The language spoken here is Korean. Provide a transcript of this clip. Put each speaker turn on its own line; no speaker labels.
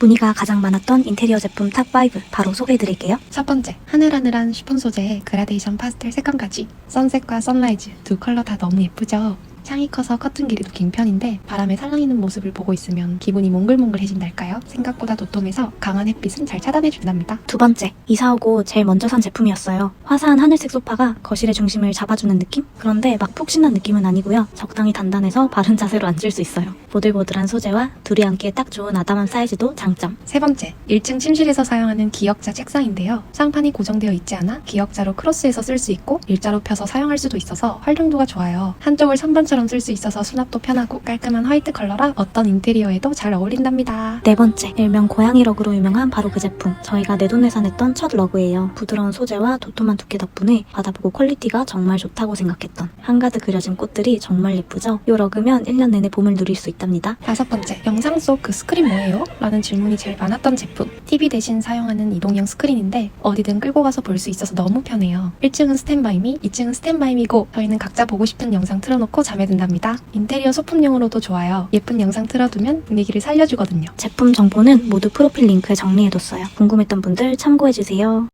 문의가 가장 많았던 인테리어 제품 탑5 바로 소개해드릴게요.
첫 번째, 하늘하늘한 쉬폰 소재의 그라데이션 파스텔 색감까지 선셋과 선라이즈 두 컬러 다 너무 예쁘죠? 창이 커서 커튼 길이도 긴 편인데 바람에 살랑이는 모습을 보고 있으면 기분이 몽글몽글해진달까요? 생각보다 도톰해서 강한 햇빛은 잘 차단해준답니다.
두 번째, 이사 오고 제일 먼저 산 제품이었어요. 화사한 하늘색 소파가 거실의 중심을 잡아주는 느낌? 그런데 막 푹신한 느낌은 아니고요. 적당히 단단해서 바른 자세로 앉을 수 있어요. 보들보들한 소재와 둘이 앉기에 딱 좋은 아담한 사이즈도 장점.
세 번째, 1층 침실에서 사용하는 기역자 책상인데요. 상판이 고정되어 있지 않아 기역자로 크로스해서 쓸 수 있고 일자로 펴서 사용할 수도 있어서 활용도가 좋아요. 한쪽을 선반 처럼 쓸 수 있어서 수납도 편하고 깔끔한 화이트 컬러라 어떤 인테리어에도 잘 어울린답니다.
네 번째, 일명 고양이 러그로 유명한 바로 그 제품. 저희가 내돈내산했던 첫 러그예요. 부드러운 소재와 도톰한 두께 덕분에 받아보고 퀄리티가 정말 좋다고 생각했던 한가득 그려진 꽃들이 정말 예쁘죠? 이 러그면 1년 내내 봄을 누릴 수 있답니다.
다섯 번째, 영상 속 그 스크린 뭐예요? 라는 질문이 제일 많았던 제품. TV 대신 사용하는 이동형 스크린인데 어디든 끌고 가서 볼 수 있어서 너무 편해요. 1층은 스탠바이미, 2층은 스탠바이미고 저희는 각자 보고 싶은 영상 틀어놓고 잠에 든답니다. 인테리어 소품용으로도 좋아요. 예쁜 영상 틀어두면 분위기를 살려주거든요.
제품 정보는 모두 프로필 링크에 정리해뒀어요. 궁금했던 분들 참고해주세요.